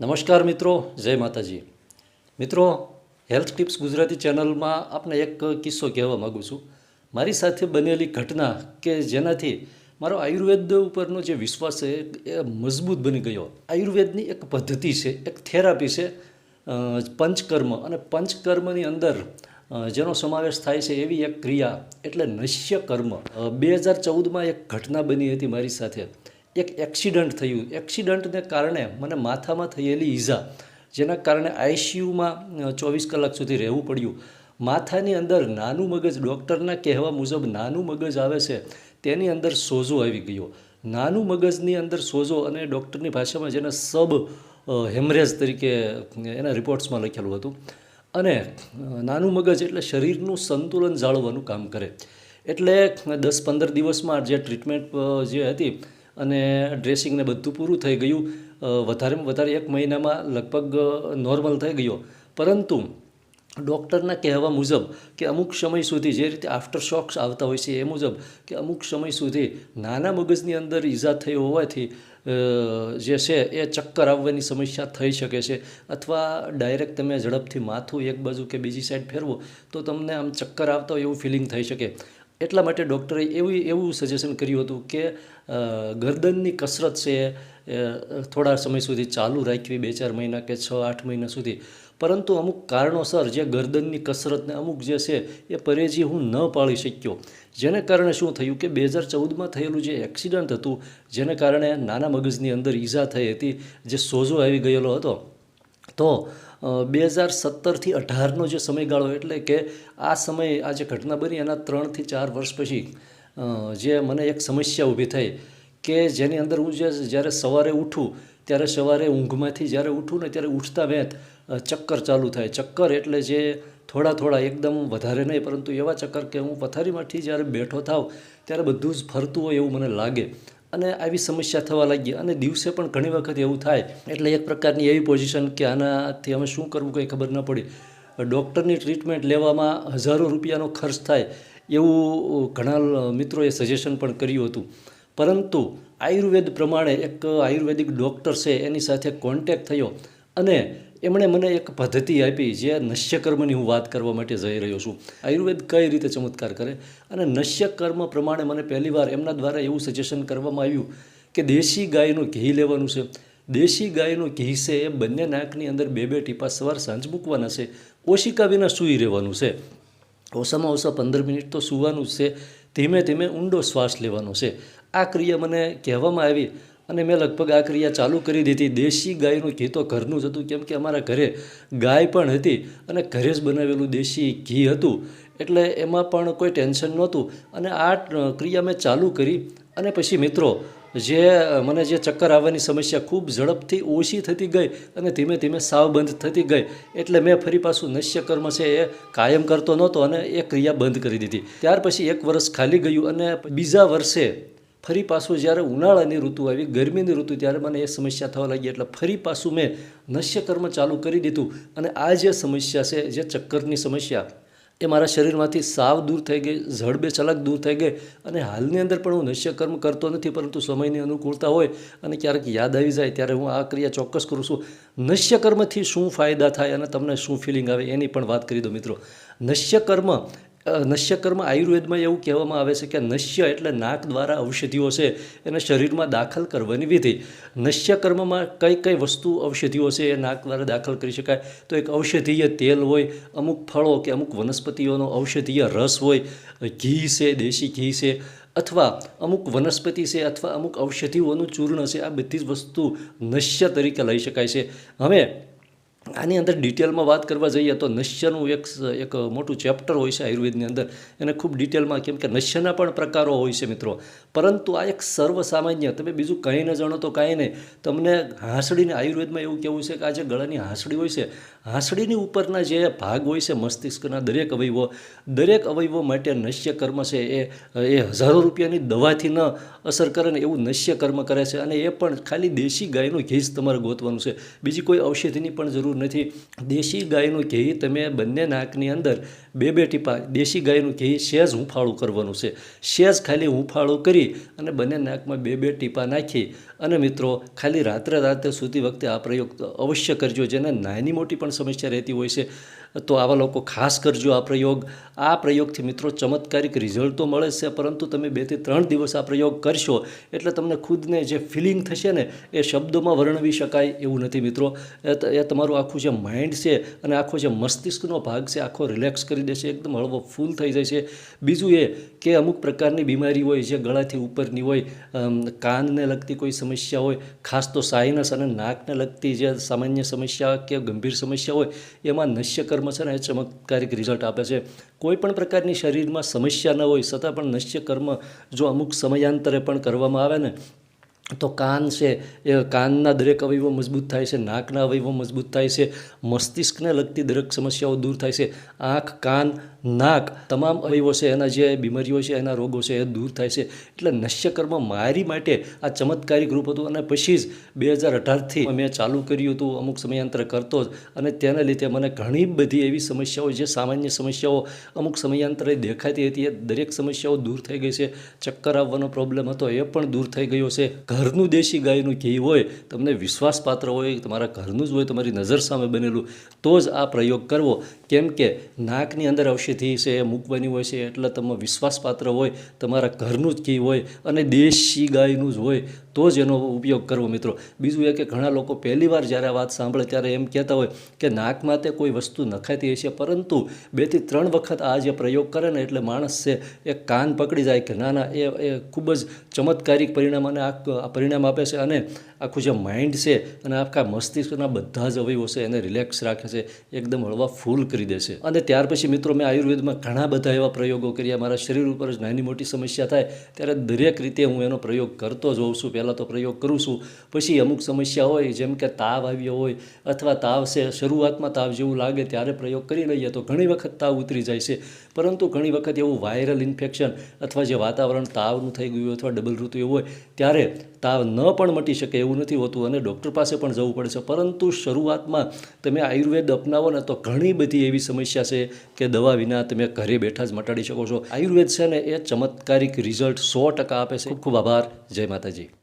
નમસ્કાર મિત્રો, જય માતાજી. મિત્રો, હેલ્થ ટિપ્સ ગુજરાતી ચેનલમાં આપને એક કિસ્સો કહેવા માગું છું. મારી સાથે બનેલી ઘટના કે જેનાથી મારો આયુર્વેદ ઉપરનો જે વિશ્વાસ છે, એ મજબૂત બની ગયો. આયુર્વેદની એક પદ્ધતિ છે, એક થેરાપી છે પંચકર્મ. અને પંચકર્મની અંદર જેનો સમાવેશ થાય છે, એવી એક ક્રિયા એટલે નશ્ય કર્મ. બે હજાર ચૌદમાં એક ઘટના બની હતી મારી સાથે. એક એક્સિડન્ટ થયું. એક્સિડન્ટને કારણે મને માથામાં થયેલી ઈજા, જેના કારણે આઈસીયુમાં ચોવીસ કલાક સુધી રહેવું પડ્યું. માથાની અંદર નાનું મગજ ડૉક્ટરના કહેવા મુજબ નાનું મગજ આવે છે, તેની અંદર સોજો આવી ગયો. નાનું મગજની અંદર સોજો અને ડૉક્ટરની ભાષામાં જેને સબ હેમરેજ તરીકે એના રિપોર્ટ્સમાં લખેલું હતું. અને નાનું મગજ એટલે શરીરનું સંતુલન જાળવવાનું કામ કરે. એટલે દસ પંદર દિવસમાં જે ટ્રીટમેન્ટ જે હતી અને ડ્રેસિંગને બધું પૂરું થઈ ગયું. વધારેમાં વધારે એક મહિનામાં લગભગ નોર્મલ થઈ ગયો. પરંતુ ડૉક્ટરના કહેવા મુજબ કે અમુક સમય સુધી જે રીતે આફ્ટર શોક્સ આવતા હોય છે એ મુજબ કે અમુક સમય સુધી નાના મગજની અંદર ઈજા થઈ હોવાથી જે છે એ ચક્કર આવવાની સમસ્યા થઈ શકે છે. અથવા ડાયરેક્ટ તમે ઝડપથી માથું એક બાજુ કે બીજી સાઈડ ફેરવો તો તમને આમ ચક્કર આવતા હોય એવું ફિલિંગ થઈ શકે. એટલા માટે ડૉક્ટરે એવી, એવું સજેશન કર્યું હતું કે ગરદનની કસરત છે થોડા સમય સુધી ચાલુ રાખવી, બે ચાર મહિના કે છ, આઠ મહિના સુધી. પરંતુ અમુક કારણોસર જે ગરદનની કસરતને અમુક જે છે એ પરેજી હું ન પાળી શક્યો. જેને કારણે શું થયું કે, બે હજાર ચૌદમાં થયેલું જે એક્સિડન્ટ હતું, જેને કારણે નાના મગજની અંદર ઈજા થઈ હતી, જે સોજો આવી ગયેલો હતો, તો બે હજાર સત્તરથી અઢારનો જે સમયગાળો એટલે કે આ સમય આ જે ઘટના બની એના ત્રણથી ચાર વર્ષ પછી જે મને એક સમસ્યા ઊભી થઈ કે જેની અંદર હું જે જ્યારે સવારે ઉઠું, ત્યારે સવારે ઊંઘમાંથી જ્યારે ઉઠું ને ત્યારે ઉઠતા વેત ચક્કર ચાલુ થાય. ચક્કર એટલે જે થોડા થોડા એકદમ વધારે નહીં, પરંતુ એવા ચક્કર કે હું પથારીમાંથી જ્યારે બેઠો થાવ ત્યારે બધું જ ફરતું હોય એવું મને લાગે. અને આવી સમસ્યા થવા લાગી. અને દિવસે પણ ઘણી વખત એવું થાય, એટલે એક પ્રકારની એવી પોઝિશન કે આનાથી અમે શું કરવું કંઈ ખબર ન પડી. ડૉક્ટરની ટ્રીટમેન્ટ લેવામાં હજારો રૂપિયાનો ખર્ચ થાય એવું ઘણા મિત્રોએ સજેશન પણ કર્યું હતું. પરંતુ આયુર્વેદ પ્રમાણે એક આયુર્વેદિક ડૉક્ટર છે, એની સાથે કોન્ટેક્ટ થયો. અને એમણે મને એક પદ્ધતિ આપી જે નશ્યકર્મની હું વાત કરવા માટે જઈ રહ્યો છું. આયુર્વેદ કઈ રીતે ચમત્કાર કરે? અને નશ્યકર્મ પ્રમાણે મને પહેલીવાર એમના દ્વારા એવું સજેશન કરવામાં આવ્યું કે દેશી ગાયનું ઘી લેવાનું છે. દેશી ગાયનું ઘી છે એ બંને નાકની અંદર બે બે ટીપા સવાર સાંજ મૂકવાના છે. ઓશિકા વિના સૂઈ રહેવાનું છે. ઓછામાં ઓછા પંદર મિનિટ તો સૂવાનું છે. ધીમે ધીમે ઊંડો શ્વાસ લેવાનો છે. આ ક્રિયા મને કહેવામાં આવી અને મેં લગભગ આ ક્રિયા ચાલુ કરી દીધી. દેશી ગાયનું ઘી તો ઘરનું જ હતું, કેમ કે અમારા ઘરે ગાય પણ હતી અને ઘરે જ બનાવેલું દેશી ઘી હતું. એટલે એમાં પણ કોઈ ટેન્શન નહોતું. અને આ ક્રિયા મેં ચાલુ કરી. અને પછી મિત્રો, જે, મને જે ચક્કર આવવાની સમસ્યા ખૂબ ઝડપથી ઓછી થતી ગઈ અને ધીમે ધીમે સાવ બંધ થતી ગઈ. એટલે મેં ફરી પાછું નશ્યકર્મ છે એ કાયમ કરતો નહોતો અને એ ક્રિયા બંધ કરી દીધી. ત્યાર પછી એક વર્ષ ખાલી ગયું અને બીજા વર્ષે ફરી પાછું જ્યારે ઉનાળાની ઋતુ આવી, ગરમીની ઋતુ ત્યારે મને એ સમસ્યા થવા લાગી, એટલે ફરી પાછું મેં નશ્યકર્મ ચાલુ કરી દીધું. અને આ જે સમસ્યા છે, જે ચક્કરની સમસ્યા, એ મારા શરીરમાંથી સાવ દૂર થઈ ગઈ ઝડબે ચલાક દૂર થઈ ગઈ અને હાલની અંદર પણ હું નશ્યકર્મ કરતો નથી, પરંતુ સમયની અનુકૂળતા હોય અને ક્યારેક યાદ આવી જાય ત્યારે હું આ ક્રિયા ચોક્કસ કરું છું. નશ્યકર્મથી શું ફાયદા થાય અને તમને શું ફિલિંગ આવે એની પણ વાત કરી દો મિત્રો. નશ્યકર્મ નશ્યકર્મ આયુર્વેદમાં એવું કહેવામાં આવે છે કે નશ્ય એટલે નાક દ્વારા ઔષધિઓ છે, એને શરીરમાં દાખલ કરવાની વિધિ. નશ્યકર્મમાં કઈ કઈ વસ્તુ ઔષધિઓ છે, એ નાક દ્વારા દાખલ કરી શકાય. તો એક ઔષધીય તેલ હોય, અમુક ફળો કે અમુક વનસ્પતિઓનો ઔષધીય રસ હોય, ઘી છે, દેશી ઘી છે, અથવા અમુક વનસ્પતિ છે અથવા અમુક ઔષધિઓનું ચૂર્ણ છે, આ બધી જ વસ્તુ નશ્ય તરીકે લઈ શકાય છે. હવે આની અંદર ડિટેલમાં વાત કરવા જઈએ તો નશ્યનું એક એક મોટું ચેપ્ટર હોય છે આયુર્વેદની અંદર. એને ખૂબ ડિટેલમાં કેમ કે નશ્યના પણ પ્રકારો હોય છે મિત્રો. પરંતુ આ એક સર્વસામાન્ય, તમે બીજું કંઈ ન જાણો તો કાંઈ નહીં. તમને હાંસડીને આયુર્વેદમાં એવું કહેવું છે કે આ જે ગળાની હાંસડી હોય છે હાંસડીની ઉપરના જે ભાગ હોય છે મસ્તિષ્કના દરેક અવયવો દરેક અવયવો માટે નશ્ય કર્મ છે એ એ હજારો રૂપિયાની દવાથી ન અસર કરે ને એવું નશ્ય કર્મ કરે છે અને એ પણ ખાલી દેશી ગાયનું ઘી જ તમારે ગોતવાનું છે. બીજી કોઈ ઔષધિની પણ જરૂર નથી. દેશી ગાયનું ઘી તમે બંને નાકની અંદર બે બે ટીપા દેશી ગાયનું ઘી સહેજ હુંફાળું કરવાનું છે. સહેજ ખાલી હુંફાળું કરી અને બંને નાકમાં બે બે ટીપા નાખી અને મિત્રો ખાલી રાત્રે રાત્રે સૂતી વખતે આ પ્રયોગ અવશ્ય કરજો. જેને નાની મોટી પણ સમસ્યા રહેતી હોય છે. તો આવા લોકો ખાસ કરજો આ પ્રયોગ. આ પ્રયોગથી મિત્રો ચમત્કારિક રિઝલ્ટ તો મળે છે, પરંતુ તમે બેથી ત્રણ દિવસ આ પ્રયોગ કરશો એટલે તમને ખુદને જે ફિલિંગ થશે ને, એ શબ્દોમાં વર્ણવી શકાય એવું નથી મિત્રો. એ તમારું આખું જે માઇન્ડ છે અને આખો જે મસ્તિષ્કનો ભાગ છે, આખો રિલેક્સ કરી દેશે, એકદમ હળવો ફૂલ થઈ જાય છે બીજું એ કે અમુક પ્રકારની બીમારી હોય, જે ગળાથી ઉપરની હોય કાનને લગતી કોઈ સમસ્યા હોય, ખાસ તો સાઇનસ અને નાકને લગતી જે સામાન્ય સમસ્યા કે ગંભીર સમસ્યા હોય, એમાં નશ્યકર્મ છે ને એ ચમત્કારિક રિઝલ્ટ આપે છે. કોઈ પણ પ્રકારની શરીરમાં સમસ્યા ન હોય, છતાં પણ નશ્ય કર્મ જો અમુક સમયાંતરે પણ કરવામાં આવે ને તો કાન છે, એ કાનના દરેક અવયવો મજબૂત થાય છે, નાકના અવયવો મજબૂત થાય છે, મસ્તિષ્કને લગતી દરેક સમસ્યાઓ દૂર થાય છે. આંખ, કાન, નાક તમામ અવયવો છે, એના જે બીમારીઓ છે, એના રોગો છે, એ દૂર થાય છે. એટલે નશ્યકર્મ મારી માટે આ ચમત્કારી ગ્રુપ હતું અને પછી જ બે હજાર અઢારથી મેં ચાલુ કર્યું હતું, અમુક સમયાંતરે કરતો જ. અને તેને લીધે મને ઘણી બધી એવી સમસ્યાઓ, જે સામાન્ય સમસ્યાઓ અમુક સમયાંતરે દેખાતી હતી, એ દરેક સમસ્યાઓ દૂર થઈ ગઈ છે. ચક્કર આવવાનો પ્રોબ્લેમ હતો, એ પણ દૂર થઈ ગયો છે. ઘરનું દેશી ગાયનું ઘી હોય, તમને વિશ્વાસપાત્ર હોય, તમારા ઘરનું જ હોય, તમારી નજર સામે બનેલું, તો જ આ પ્રયોગ કરવો. કેમ કે નાકની અંદર ઔષધિ છે એ મૂકવાની હોય છે, એટલે તમે વિશ્વાસપાત્ર હોય, તમારા ઘરનું જ ઘી હોય અને દેશી ગાયનું જ હોય, તો જ એનો ઉપયોગ કરવો મિત્રો. બીજું એ કે ઘણા લોકો પહેલી વાર જ્યારે આ વાત સાંભળે ત્યારે એમ કહેતા હોય કે નાકમાં તે કોઈ વસ્તુ નખાતી હશે, પરંતુ બેથી ત્રણ વખત આ જે પ્રયોગ કરે ને એટલે માણસ છે એ કાન પકડી જાય કે ના ના, એ ખૂબ જ ચમત્કારિક પરિણામ અને આ પરિણામ આપે છે અને આખું જે માઇન્ડ છે અને આખા મસ્તિષ્કના બધા જ અવયવો છે એને રિલેક્સ રાખે છે, એકદમ હળવા ફૂલ કરી દે છે. અને ત્યાર પછી મિત્રો મેં આયુર્વેદમાં ઘણા બધા એવા પ્રયોગો કર્યા. મારા શરીર ઉપર જ નાની મોટી સમસ્યા થાય ત્યારે દરેક રીતે હું એનો પ્રયોગ કરતો જ હોઉં છું. પહેલાં તો પ્રયોગ કરું છું. પછી અમુક સમસ્યા હોય, જેમ કે તાવ આવ્યો હોય અથવા તાવ છે, શરૂઆતમાં તાવ જેવું લાગે ત્યારે પ્રયોગ કરી લઈએ તો ઘણી વખત તાવ ઉતરી જાય છે. પરંતુ ઘણી વખત એવું વાયરલ ઇન્ફેક્શન અથવા જે વાતાવરણ તાવનું થઈ ગયું અથવા ડબલ ઋતુ એવું હોય, ત્યારે તાવ ન પણ મટી શકે એવું નથી હોતું અને ડૉક્ટર પાસે પણ જવું પડે છે. પરંતુ શરૂઆતમાં તમે આયુર્વેદ અપનાવો ને તો ઘણી બધી એવી સમસ્યા છે કે દવા વિના તમે ઘરે બેઠા જ મટાડી શકો છો. આયુર્વેદ છે ને એ ચમત્કારિક રિઝલ્ટ સો ટકા આપે છે. ખૂબ ખૂબ આભાર. જય માતાજી.